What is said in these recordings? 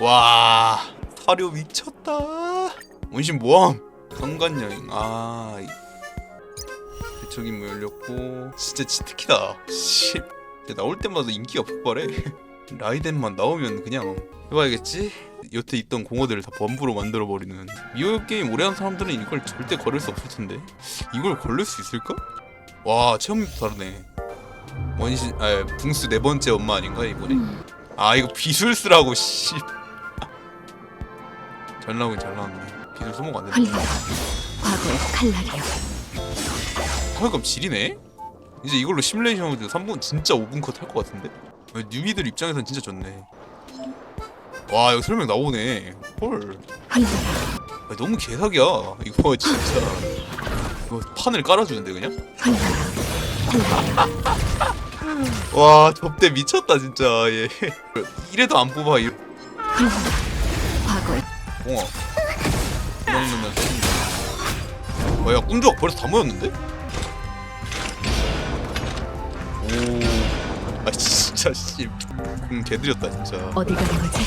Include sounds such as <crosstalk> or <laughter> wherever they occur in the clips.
와 사료 미쳤다. 원신 모함. 성간여행. 아 이- 대척 임무 열렸고. 진짜 치트키다. 씨. 나올 때마다 인기가 폭발해. <laughs> 라이덴만 나오면 그냥 해봐야겠지? 여태 있던 공허들을 다 범부로 만들어버리는. 미호 게임 오래 한 사람들은 이걸 절대 걸을 수 없을 텐데. 이걸 걸릴 수 있을까? 와 체험도 다르네. 원신 아 붕스 네 번째 엄마 아닌가 이번에? 아 이거 비술스라고 씨. 잘 나오긴 잘 나왔네. 비술 소모가 안. 흘러라 과거의 칼날이여 타격감 지리네? 이제 이걸로 시뮬레이션 모드 3분 진짜 5분 컷 할 것 같은데? 어, 뉴비들 입장에선 진짜 좋네. 와 이거 설명 나오네. 헐. 아, 너무 개사기야. 이거 진짜. 이거 판을 깔아주는데 그냥? 와 접대 미쳤다 진짜 얘. 이래도 안 뽑아 이흘 뽕아. 구멍 넣으면 와야 꿈조각 벌써 다 모였는데? 오. 아 진짜 씨. 공 개들였다 진짜. 어디 가는 거지?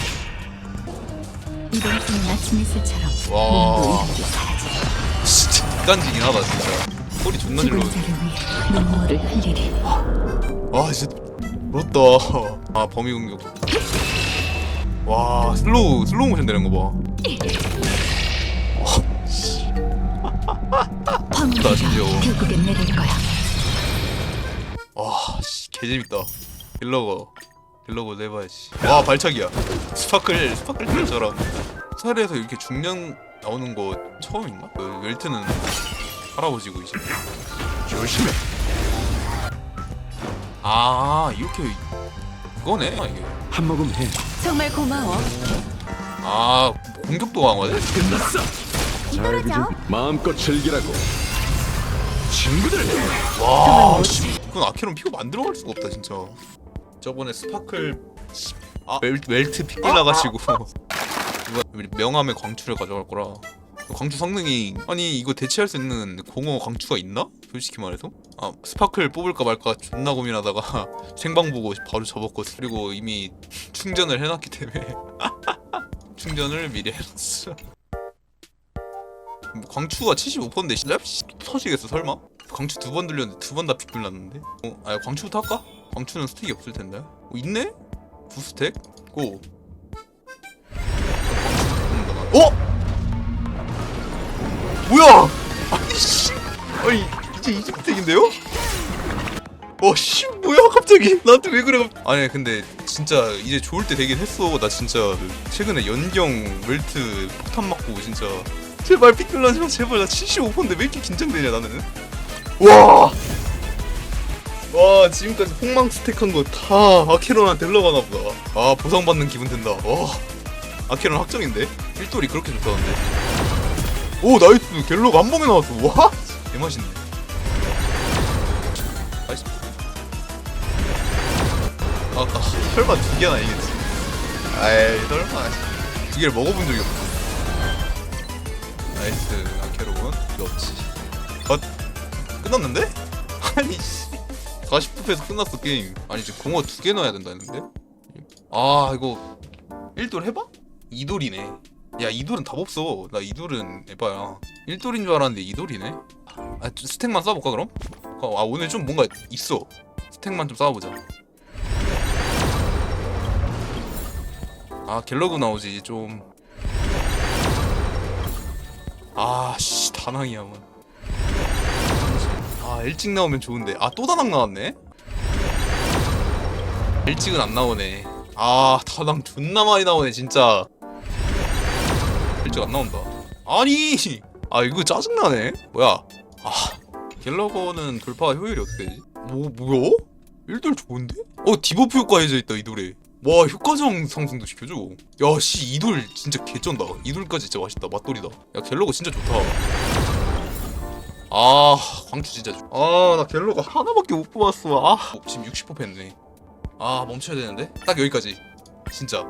이번 생 아침 햇살처럼 와. 몸도 진짜 뒷간지긴 하다 진짜. 소리 존나 질러. 죽은 자를 위해 눈물을 흘리리 아 진짜 부럽다. 아 범위 공격. 와 슬로우 슬로우 모션 되는 거 봐. 황무지가 심지어. 결국엔 내릴 거야 와, 씨, 개재밌다. 힐러거, 힐러거 내봐야지. 와, 발차기야. 스파클, 스파클 진짜라. 살에서 이렇게 중년 나오는 거 처음인가? 그 웰트는 할아버지고 이제. 조심해. 아, 이렇게 그거네. 아, 이게. 한 모금 해. 정말 고마워 아, 공격도 강화돼? 끝났어. 자, 여기 좀 마음껏 즐기라고. 친구들. 와, 씨, 그건 아케론 피고 만들어갈 수가 없다 진짜. 저번에 스파클 아 웰, 웰트 픽 골라가지고 이거 명함의 광추를 가져갈 거라. 광추 성능이 아니 이거 대체할 수 있는 공허 광추가 있나? 솔직히 말해서 아 스파클 뽑을까 말까 존나 고민하다가 <laughs> 생방 보고 바로 접었고 그리고 이미 충전을 해놨기 때문에 충전을 미리 해놨어. 뭐 광추가 75%인데 씨 터지겠어 설마? 광추 두 번 들렸는데 두 번다 픽글 났는데? 어, 아 광추부터 할까? 광추는 스택이 없을 텐데. 어, 있네? 두 스택? 고. 어? 뭐야? 아니 씨. 아니 이제 20스택인데요? 어, 씨, 뭐야, 갑자기? 나한테 왜 그래? 갑- 아니, 근데 진짜 이제 좋을 때 되긴 했어. 나 진짜 최근에 연경 웰트 폭탄 맞고 진짜 제발 삐뚤나지 마, 제발 나 75%인데 왜 이렇게 긴장되냐 나는? 와, 와 지금까지 폭망 스택한 거 다 아케론한테 흘러가나 보다. 아 보상받는 기분 든다. 와, 아케론 확정인데? 1돌이 그렇게 좋다던데. 오 나이스 한 번에 나왔어. 와, 개맛있네. 나이스. 아, 아 설마 두 개나 이겠지? 아이 설마 두 개를 먹어본 적이 없어. 나이스 아케로군 없지. 컷 끝났는데? <laughs> 아니 씨 40분에서 끝났어 게임. 아니 지금 공허 두개 넣어야 된다는데? 아 이거 1돌 해봐? 2돌이네. 야 2돌은 답 없어. 나 2돌은 에바야. 1돌인 줄 알았는데 2돌이네. 아좀 스택만 쏴볼까 그럼? 어, 아 오늘 좀 뭔가 있어. 스택만 좀 쏴보자. 아 갤러그 나오지 좀. 아씨 다낭이야 뭐. 아 일찍 나오면 좋은데 아 또 다낭 나왔네. 일찍은 안 나오네. 아 다낭 존나 많이 나오네 진짜. 일찍 안 나온다. 아니 아 이거 짜증 나네. 뭐야? 아 갤러거는 돌파 효율이 어떻게 되지? 뭐 뭐야? 1돌 좋은데? 어 디버프 효과 해져 있다 이 노래. 와 효과정 상승도 시켜줘. 야씨 이돌 진짜 개쩐다. 이돌까지 진짜 맛있다. 맛돌이다. 야 갤러거 진짜 좋다. 아 광주 진짜 좋. 아나 갤러거 하나밖에 못 뽑았어. 아 지금 60% 했네. 아 멈춰야 되는데 딱 여기까지. 진짜.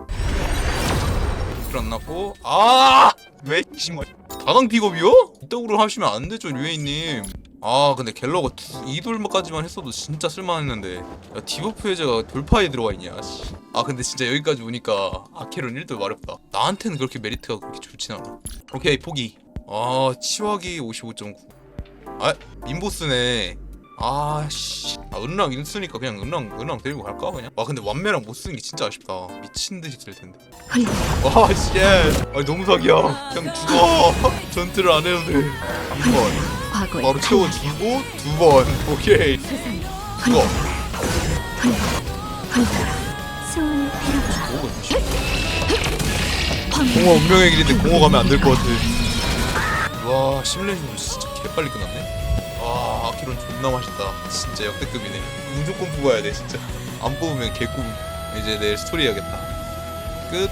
안 났고 아왜 이말 다당 픽업이요? 이따구로 하시면 안 되죠 류에이님. 아 근데 갤러가 두- 이 돌까지만 했어도 진짜 쓸만했는데. 야, 디버프 해제가 돌파에 들어가 있냐 씨. 아 근데 진짜 여기까지 오니까 아케론 1도 마렵다. 나한테는 그렇게 메리트가 그렇게 좋진 않아. 오케이 포기. 아 치화기 55.9아 민보스네. 아씨. 아 은랑 인쓰니까 그냥 은랑 은랑 데리고 갈까 그냥? 아 근데 완매랑 못 쓰는 게 진짜 아쉽다. 미친 듯이 쓸 텐데. 훌륭. 와 씨. 아 너무 사기야. 그냥 죽어. 전투를 안 해도 돼. 2번 과거의 바로 채워주고 두 번. <laughs> 오케이. 빌어봐. 오 공허 운명의 길인데 공허 가면 안 될 것 같아. 와 시뮬레이션 진짜 개빨리 끝났네? 와 아키론 존나 맛있다. 진짜 역대급이네. 무조건 뽑아야 돼 진짜. 안 뽑으면 개꿈. 이제 내일 스토리 해야겠다. 끝